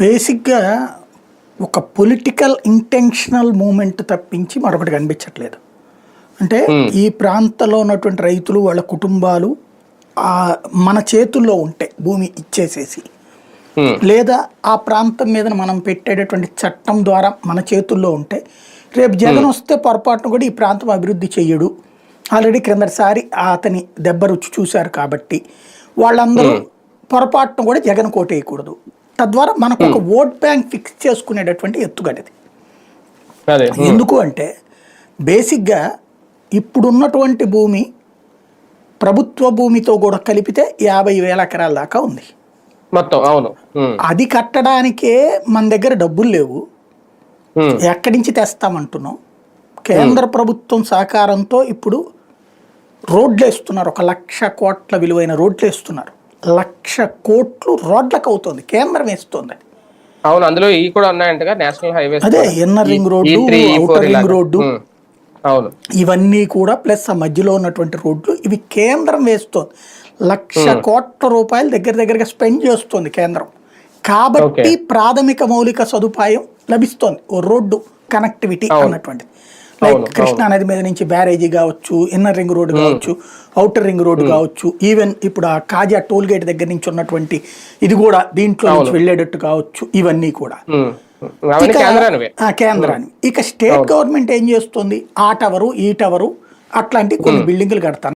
బేసిక్గా ఒక political intentional moment తప్పించి మరొకటి కనిపించట్లేదు. అంటే ఈ ప్రాంతంలో ఉన్నటువంటి రైతులు వాళ్ళ కుటుంబాలు మన చేతుల్లో ఉంటే భూమి ఇచ్చేసేసి లేదా ఆ ప్రాంతం మీద మనం పెట్టేటటువంటి చట్టం ద్వారా మన చేతుల్లో ఉంటే రేపు జగన్ వస్తే పొరపాటును కూడా ఈ ప్రాంతం అభివృద్ధి చెయ్యడు. ఆల్రెడీ క్రిందటిసారి అతని దెబ్బ రుచి చూశారు కాబట్టి వాళ్ళందరూ పొరపాటును కూడా జగన్ కోటేయకూడదు. తద్వారా మనకు ఒక ఓట్ బ్యాంక్ ఫిక్స్ చేసుకునేటటువంటి ఎత్తుగడది. అదే. ఉమ్, ఎందుకు అంటే బేసిక్గా ఇప్పుడున్నటువంటి భూమి ప్రభుత్వ భూమితో కూడా కలిపితే యాభై వేల ఎకరాల దాకా ఉంది. మొత్తం అవును. ఉమ్, అది కట్టడానికే మన దగ్గర డబ్బులు లేవు. ఎక్కడి నుంచి తెస్తామంటున్నాం? కేంద్ర ప్రభుత్వం సహకారంతో ఇప్పుడు రోడ్లు వేస్తున్నారు ఒక లక్ష కోట్ల విలువైన రోడ్లు వేస్తున్నారు లక్ష కోట్లు రోడ్లకు అవుతుంది కేంద్రం వేస్తుంది. అవును అందులో ఈ కూడా ఉన్నాయంటగా నేషనల్ హైవేస్ అదే inner ring road outer ring road. అవును. ఇవన్నీ కూడా ప్లస్ ఆ మధ్యలో ఉన్నటువంటి రోడ్లు ఇవి కేంద్రం వేస్తోంది. లక్ష కోట్ల రూపాయలు దగ్గర దగ్గరగా స్పెండ్ చేస్తుంది కేంద్రం. కాబట్టి ప్రాథమిక మౌలిక సదుపాయం లభిస్తోంది ఓ రోడ్డు కనెక్టివిటీ అన్నటువంటిది. లైక్ కృష్ణా నది మీద నుంచి బ్యారేజీ కావచ్చు ఇన్నర్ రింగ్ రోడ్ కావచ్చు అవుటర్ రింగ్ రోడ్ కావచ్చు ఈవెన్ ఇప్పుడు ఆ కాజా టోల్ గేట్ దగ్గర నుంచి ఉన్నటువంటి ఇది కూడా దీంట్లో నుంచి వెళ్ళేటట్టు కావచ్చు ఇవన్నీ కూడా. కేంద్రాన్ని ఇక స్టేట్ గవర్నమెంట్ ఏం చేస్తుంది? ఆ టవరు ఈ టవరు అట్లాంటి కొన్ని బిల్డింగ్లు కడతాను